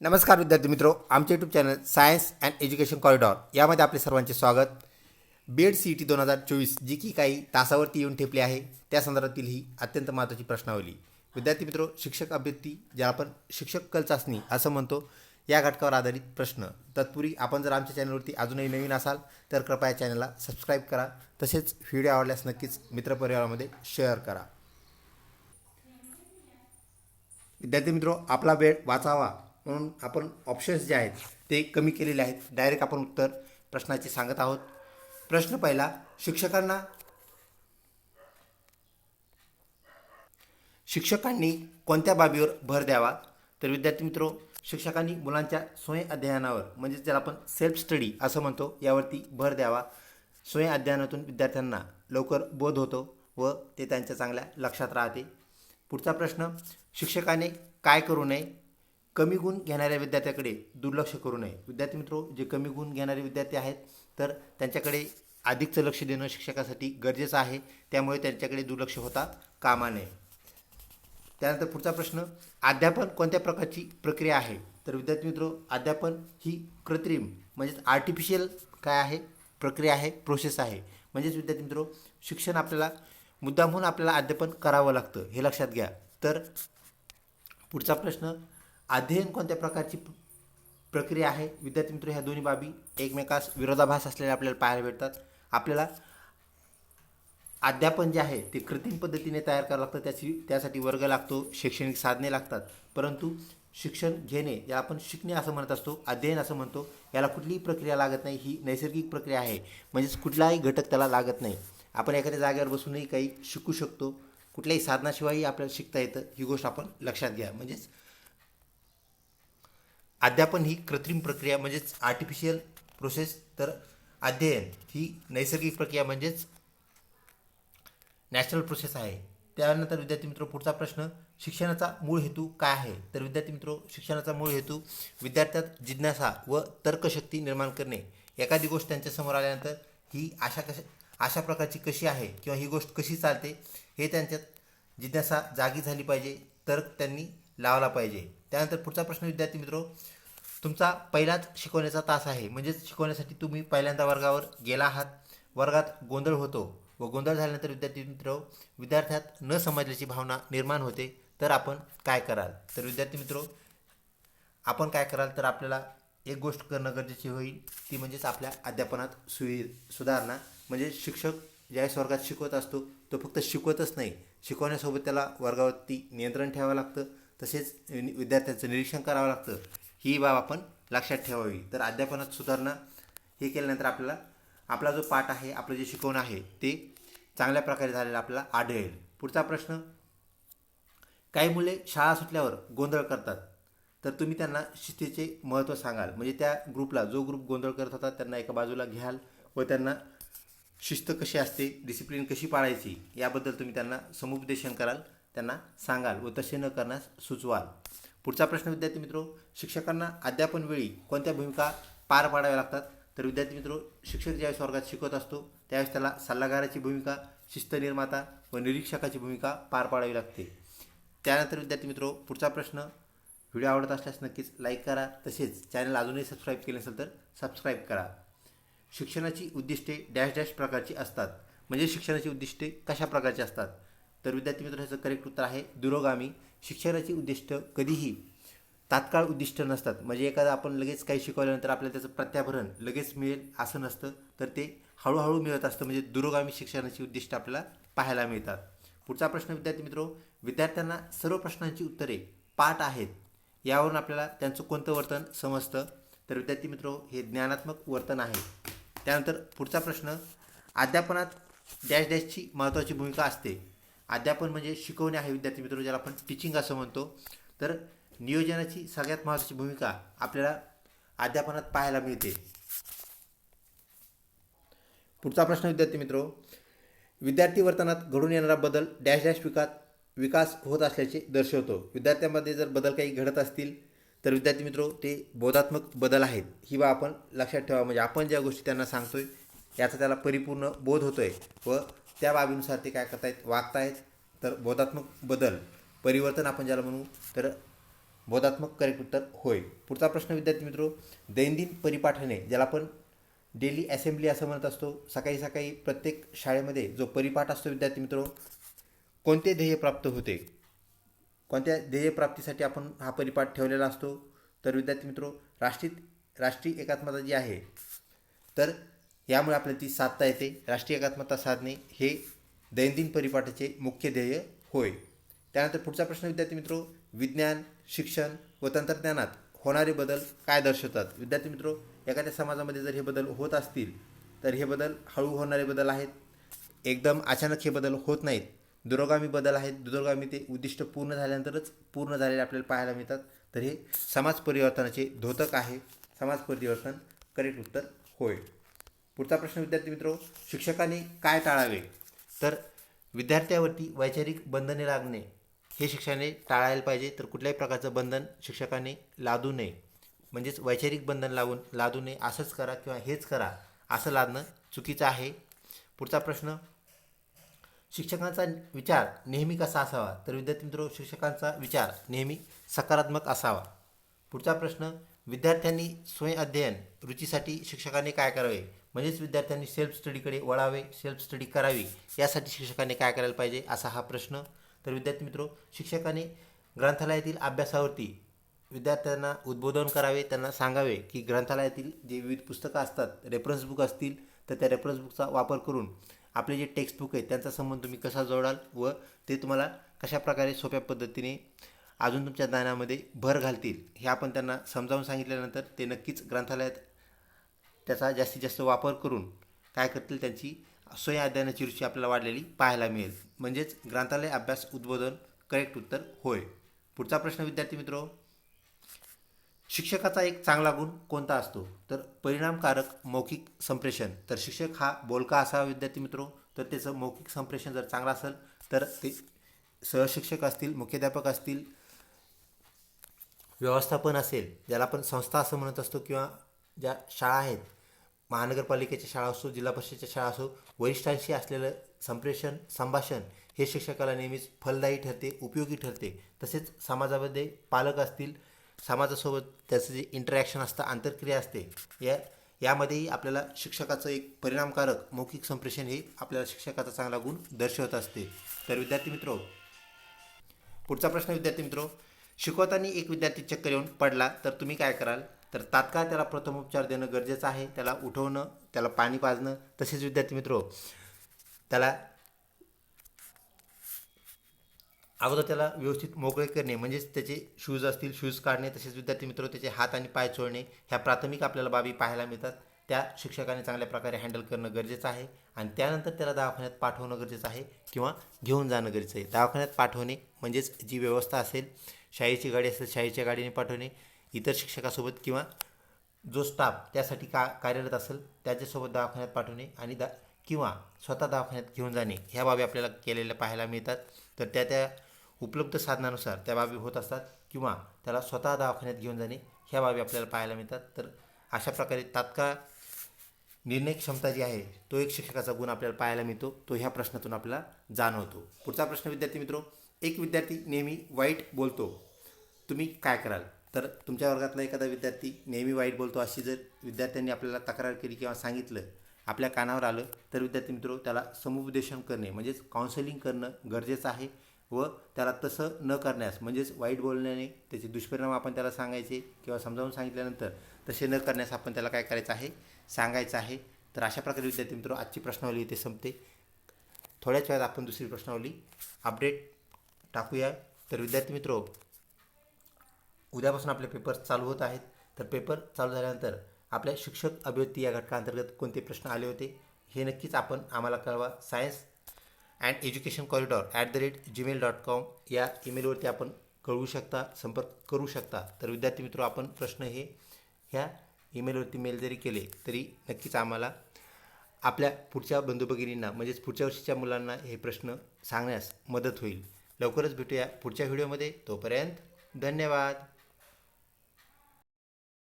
नमस्कार विद्यार्थी मित्रो आमचे YouTube channel science and education corridor यामध्ये आपले सर्वांचे स्वागत. B Ed C E T दोन हजार चोवीस जी की काही तासावरती येऊन ठेपली आहे त्या संदर्भातील ही अत्यंत महत्त्वाची प्रश्नावली. विद्यार्थी मित्रो शिक्षक अभ्यर्थी ज्या आपण शिक्षक कल चाचणी असं म्हणतो या घटकावर आधारित प्रश्न. तत्पूर्वी आपण जर आमच्या चॅनलवरती अजूनही नवीन असाल तर कृपया चॅनलला सबस्क्राईब करा. तसेच व्हिडिओ आवडल्यास नक्कीच मित्रपरिवारामध्ये शेअर करा. विद्यार्थी मित्रो आपला वेळ वाचावा. म्हणून आपण ऑप्शन्स जे आहेत ते कमी केलेले आहेत. डायरेक्ट आपण उत्तर प्रश्नाचे सांगत आहोत. प्रश्न पहिला शिक्षकांना शिक्षकांनी कोणत्या बाबीवर भर द्यावा? तर विद्यार्थी मित्रो शिक्षकांनी मुलांच्या स्वयं अध्ययनावर म्हणजेच ज्याला आपण सेल्फ स्टडी असं म्हणतो यावरती भर द्यावा. स्वयं अध्ययनातून विद्यार्थ्यांना लवकर बोध होतो व ते त्यांच्या चांगल्या लक्षात राहते. पुढचा प्रश्न शिक्षकाने काय करू नये? कमी गुण घेणाऱ्या विद्यार्थ्याकडे दुर्लक्ष करू नये. विद्यार्थी मित्रो जे कमी गुण घेणारे विद्यार्थी आहेत तर त्यांच्याकडे अधिकचं लक्ष देणं शिक्षकासाठी गरजेचं आहे. त्यामुळे त्यांच्याकडे दुर्लक्ष होता कामा नये. त्यानंतर पुढचा प्रश्न अध्यापन कोणत्या प्रकारची प्रक्रिया आहे? तर विद्यार्थी मित्रो अध्यापन ही कृत्रिम म्हणजेच आर्टिफिशियल काय आहे? प्रक्रिया आहे प्रोसेस आहे. म्हणजेच विद्यार्थी मित्रो शिक्षण आपल्याला मुद्दामहून आपल्याला अध्यापन करावं लागतं हे लक्षात घ्या. तर पुढचा प्रश्न अध्ययन कोणत्या प्रकारची प्रक्रिया आहे? विद्यार्थी मित्र ह्या दोन्ही बाबी एकमेकास विरोधाभास असलेल्या आपल्याला पाहायला भेटतात. आपल्याला अध्यापन जे आहे ते कृत्रिम पद्धतीने तयार करावं लागतं. त्याची त्यासाठी वर्ग लागतो शैक्षणिक साधने लागतात. परंतु शिक्षण घेणे याला आपण शिकणे असं म्हणत असतो अध्ययन असं म्हणतो याला कुठलीही प्रक्रिया लागत नाही. ही नैसर्गिक प्रक्रिया आहे. म्हणजेच कुठलाही घटक त्याला लागत नाही. आपण एखाद्या जागेवर बसूनही काही शिकू शकतो. कुठल्याही साधनाशिवायही आपल्याला शिकता येतं. ही गोष्ट आपण लक्षात घ्या. म्हणजेच अध्यापन ही कृत्रिम प्रक्रिया म्हणजेच आर्टिफिशियल प्रोसेस तर अध्ययन ही नैसर्गिक प्रक्रिया म्हणजेच नॅचरल प्रोसेस आहे. त्यानंतर विद्यार्थी मित्र पुढचा प्रश्न शिक्षणाचा मूळ हेतू काय आहे? तर विद्यार्थी मित्र शिक्षणाचा मूळ हेतू विद्यार्थ्यात जिज्ञासा व तर्कशक्ती निर्माण करणे. एखादी गोष्ट त्यांच्यासमोर आल्यानंतर ही अशा कशा अशा प्रकारची कशी आहे किंवा ही गोष्ट कशी चालते हे त्यांच्यात जिज्ञासा जागी झाली पाहिजे तर्क त्यांनी लावला पाहिजे. त्यानंतर पुढचा प्रश्न विद्यार्थी मित्र तुमचा पहिलाच शिकवण्याचा तास आहे. म्हणजेच शिकवण्यासाठी तुम्ही पहिल्यांदा वर्गावर गेला आहात. वर्गात गोंधळ होतो व गोंधळ झाल्यानंतर विद्यार्थी मित्र विद्यार्थ्यात न समजल्याची भावना निर्माण होते. तर आपण काय कराल? तर विद्यार्थी मित्र आपण काय कराल? तर आपल्याला एक गोष्ट करणं गरजेची होईल. ती म्हणजेच आपल्या अध्यापनात सुवि सुधारणा. म्हणजे शिक्षक ज्यावेळेस वर्गात शिकवत असतो तो फक्त शिकवतच नाही. शिकवण्यासोबत त्याला वर्गावरती नियंत्रण ठेवावं लागतं. तसेच नि- विद्यार्थ्यांचं निरीक्षण करावं लागतं. ही बाब आपण लक्षात ठेवावी. तर अध्यापनात सुधारणा हे केल्यानंतर आपल्याला आपला जो पाठ आहे आपलं जे शिकवणं आहे ते चांगल्या प्रकारे झालेलं आपल्याला आढळेल. पुढचा प्रश्न काही मुले शाळा सुटल्यावर गोंधळ करतात. तर तुम्ही त्यांना शिस्तीचे महत्त्व सांगाल. म्हणजे त्या ग्रुपला जो ग्रुप गोंधळ करत होता त्यांना एका बाजूला घ्याल व त्यांना शिस्त कशी असते डिसिप्लिन कशी पाळायची याबद्दल तुम्ही त्यांना समुपदेशन कराल त्यांना सांगाल व तसे न करण्यास सुचवाल. पुढचा प्रश्न विद्यार्थी मित्रो शिक्षकांना अध्यापन वेळी कोणत्या भूमिका पार पाडाव्या लागतात? तर विद्यार्थी मित्रो शिक्षक ज्यावेळेस वर्गात शिकवत असतो त्यावेळेस त्याला सल्लागाराची भूमिका शिस्त निर्माता व निरीक्षकाची भूमिका पार पाडावी लागते. त्यानंतर विद्यार्थी मित्रो पुढचा प्रश्न व्हिडिओ आवडत असल्यास नक्कीच लाईक करा. तसेच चॅनल अजूनही सबस्क्राईब केले नसेल तर सबस्क्राईब करा. शिक्षणाची उद्दिष्टे डॅश डॅश प्रकारची असतात. म्हणजे शिक्षणाची उद्दिष्टे कशा प्रकारची असतात? तर विद्यार्थी मित्र ह्याचं करेक्ट उत्तर आहे दुरोगामी. शिक्षणाची उद्दिष्ट कधीही तात्काळ उद्दिष्ट नसतात. म्हणजे एखादं आपण लगेच काही शिकवल्यानंतर आपल्याला त्याचं प्रत्याभरण लगेच मिळेल असं नसतं. तर ते हळूहळू मिळत असतं. म्हणजे दुरोगामी शिक्षणाची उद्दिष्ट आपल्याला पाहायला मिळतात. पुढचा प्रश्न विद्यार्थी मित्रो विद्यार्थ्यांना सर्व प्रश्नांची उत्तरे पाठ आहेत यावरून आपल्याला त्यांचं कोणतं वर्तन समजतं? तर विद्यार्थी मित्रो हे ज्ञानात्मक वर्तन आहे. त्यानंतर पुढचा प्रश्न अध्यापनात डॅश डॅशची महत्त्वाची भूमिका असते. अध्यापन म्हणजे शिकवणे आहे विद्यार्थी मित्र ज्याला आपण टीचिंग असं म्हणतो. तर नियोजनाची सगळ्यात महत्त्वाची भूमिका आपल्याला अध्यापनात पाहायला मिळते. पुढचा प्रश्न विद्यार्थी मित्रो विद्यार्थी वर्तनात घडून येणारा बदल डॅश डॅश विकास विकास होत असल्याचे दर्शवतो. विद्यार्थ्यांमध्ये जर बदल काही घडत असतील तर विद्यार्थी मित्रो ते बोधात्मक बदल आहेत. ही बा आपण लक्षात ठेवा. म्हणजे आपण ज्या गोष्टी त्यांना सांगतोय याचा त्याला परिपूर्ण बोध होतोय व त्या बाबीनुसार ते काय करतायत वागतायत. तर बोधात्मक बदल परिवर्तन आपण ज्याला म्हणू तर बोधात्मक करेक्ट उत्तर होय. पुढचा प्रश्न विद्यार्थी मित्रो दैनंदिन परिपाठने ज्याला आपण डेली असेंब्ली असं म्हणत असतो सकाळी सकाळी प्रत्येक शाळेमध्ये जो परिपाठ असतो विद्यार्थी मित्रो कोणते ध्येय प्राप्त होते? कोणत्या ध्येयप्राप्तीसाठी आपण हा परिपाठ ठेवलेला असतो? तर विद्यार्थी मित्रो राष्ट्रीय राष्ट्रीय एकात्मता जी आहे तर यामुळे आपल्याला ती साधता येते. राष्ट्रीय एकात्मता साधणे हे दैनंदिन परिपाठाचे मुख्य ध्येय होय. त्यानंतर पुढचा प्रश्न विद्यार्थी मित्रो विज्ञान शिक्षण व तंत्रज्ञानात होणारे बदल काय दर्शवतात? विद्यार्थी मित्रो एखाद्या समाजामध्ये जर हे बदल होत असतील तर हे बदल हळू होणारे बदल आहेत. एकदम अचानक हे बदल होत नाहीत. दुरोगामी बदल आहेत. दुरोगामी ते उद्दिष्ट पूर्ण झाल्यानंतरच पूर्ण झालेले आपल्याला पाहायला मिळतात. तर हे समाज परिवर्तनाचे धोतक आहे. समाज परिवर्तन करेक्ट उत्तर होय. पुढचा प्रश्न विद्यार्थी मित्रो शिक्षकांनी काय टाळावे? तर विद्यार्थ्यावरती वैचारिक बंधने लागणे हे शिक्षकाने टाळायला पाहिजे. तर कुठल्याही प्रकारचं बंधन शिक्षकाने लादू नये. म्हणजेच वैचारिक बंधन लावून लादू नये. असंच करा किंवा हेच करा असं लादणं चुकीचं आहे. पुढचा प्रश्न शिक्षकांचा विचार नेहमी कसा असावा? तर विद्यार्थी मित्रो शिक्षकांचा विचार नेहमी सकारात्मक असावा. पुढचा प्रश्न विद्यार्थ्यांनी स्वयं अध्ययन रुचीसाठी शिक्षकांनी काय करावे? म्हणजेच विद्यार्थ्यांनी सेल्फ स्टडीकडे वळावे सेल्फ स्टडी करावी यासाठी शिक्षकांनी काय करायला पाहिजे असा हा प्रश्न. तर विद्यार्थी मित्रो शिक्षकांनी ग्रंथालयातील अभ्यासावरती विद्यार्थ्यांना उद्बोधन करावे त्यांना सांगावे की ग्रंथालयातील जे विविध पुस्तकं असतात रेफरन्स बुक असतील तर त्या रेफरन्स बुकचा वापर करून आपले जे टेक्स्ट बुक आहेत त्यांचा संबंध तुम्ही कसा जोडाल व ते तुम्हाला कशा प्रकारे सोप्या पद्धतीने अजून तुमच्या ज्ञानामध्ये भर घालतील हे आपण त्यांना समजावून सांगितल्यानंतर ते नक्कीच ग्रंथालयात त्याचा जास्तीत जास्त वापर करून काय करतील त्यांची स्वयं अध्ययनाची रुची आपल्याला वाढलेली पाहायला मिळेल. म्हणजेच ग्रंथालय अभ्यास उद्बोधन करेक्ट उत्तर होय. पुढचा प्रश्न विद्यार्थी मित्र. शिक्षकाचा एक चांगला गुण कोणता असतो? तर परिणामकारक मौखिक संप्रेषण. तर शिक्षक हा बोलका असावा विद्यार्थी मित्रो. तर त्याचं मौखिक संप्रेषण जर चांगलं असेल तर ते सहशिक्षक असतील मुख्याध्यापक असतील व्यवस्थापन असेल ज्याला आपण संस्था असं म्हणत असतो किंवा ज्या शाळा आहेत महानगरपालिकेच्या शाळा असो जिल्हा परिषदेच्या शाळा असो वरिष्ठांशी असलेलं संप्रेषण संभाषण हे शिक्षकाला नेहमीच फलदायी ठरते उपयोगी ठरते. तसेच समाजामध्ये पालक असतील समाजासोबत त्याचं जे इंटरॅक्शन असतं आंतरक्रिया असते या यामध्येही आपल्याला शिक्षकाचं एक परिणामकारक मौखिक संप्रेषण हे आपल्याला शिक्षकाचा चांगला गुण दर्शवत असते. तर विद्यार्थी मित्रो पुढचा प्रश्न विद्यार्थी मित्रो शिकवताना एक विद्यार्थी चक्कर येऊन पडला तर तुम्ही काय कराल? तर तात्काळ त्याला प्रथमोपचार देणं गरजेचं आहे. त्याला उठवणं त्याला पाणी पाजणं. तसेच विद्यार्थी मित्र त्याला अगोदर त्याला व्यवस्थित मोकळे करणे म्हणजेच त्याचे शूज असतील शूज काढणे तसेच विद्यार्थी मित्र त्याचे हात आणि पाय चोळणे ह्या प्राथमिक आपल्याला बाबी पाहायला मिळतात. त्या शिक्षकाने चांगल्या प्रकारे हँडल करणं गरजेचं आहे. आणि त्यानंतर त्याला दवाखान्यात पाठवणं गरजेचं आहे किंवा घेऊन जाणं गरजेचं आहे. दवाखान्यात पाठवणे म्हणजेच जी व्यवस्था असेल शाळेची गाडी असेल शाळेच्या गाडीने पाठवणे. इतर शिक्षकासोबत किंवा जो स्टाफ त्यासाठी का कार्यरत असेल त्याच्यासोबत दवाखान्यात पाठवणे आणि दा किंवा स्वतः दवाखान्यात घेऊन जाणे ह्या बाबी आपल्याला केलेल्या पाहायला मिळतात. तर त्या त्या उपलब्ध साधनानुसार त्या बाबी होत असतात किंवा त्याला स्वतः दवाखान्यात घेऊन जाणे ह्या बाबी आपल्याला पाहायला मिळतात. तर अशा प्रकारे तात्काळ निर्णय क्षमता जी आहे तो एक शिक्षकाचा गुण आपल्याला पाहायला मिळतो. तो ह्या प्रश्नातून आपल्याला जाणवतो. पुढचा प्रश्न विद्यार्थी मित्रो एक विद्यार्थी नेहमी वाईट बोलतो. तुम्ही काय कराल? तर तुमच्या वर्गातला एखादा विद्यार्थी नेहमी वाईट बोलतो अशी जर विद्यार्थ्यांनी आपल्याला तक्रार केली किंवा सांगितलं आपल्या कानावर आलं तर विद्यार्थी मित्रो त्याला समुपदेशन करणे म्हणजेच काउन्सिलिंग करणं गरजेचं आहे व त्याला तसं न करण्यास म्हणजेच वाईट बोलण्याने त्याचे दुष्परिणाम आपण त्याला सांगायचे किंवा समजावून सांगितल्यानंतर तसे न करण्यास आपण त्याला काय करायचं आहे? सांगायचं आहे. तर अशा प्रकारे विद्यार्थी मित्रो आजची प्रश्नावली इथे संपते. थोड्याच वेळात आपण दुसरी प्रश्नावली अपडेट टाकूया. तर विद्यार्थी मित्रो उद्यापासून आपले पेपर चालू होत आहेत. तर पेपर चालू झाल्यानंतर आपल्या शिक्षक अभिव्यक्ती या घटकाअंतर्गत कोणते प्रश्न आले होते हे नक्कीच आपण आम्हाला कळवा. Science and education corridor at the rate Gmail dot com या ईमेलवरती आपण कळवू शकता संपर्क करू शकता. तर विद्यार्थी मित्र आपण प्रश्न हे ह्या ईमेलवरती मेल जरी केले तरी नक्कीच आम्हाला आपल्या पुढच्या बंधू भगिनींना म्हणजेच पुढच्या वर्षीच्या मुलांना हे प्रश्न सांगण्यास मदत होईल. लवकरच भेटूया पुढच्या व्हिडिओमध्ये तोपर्यंत धन्यवाद.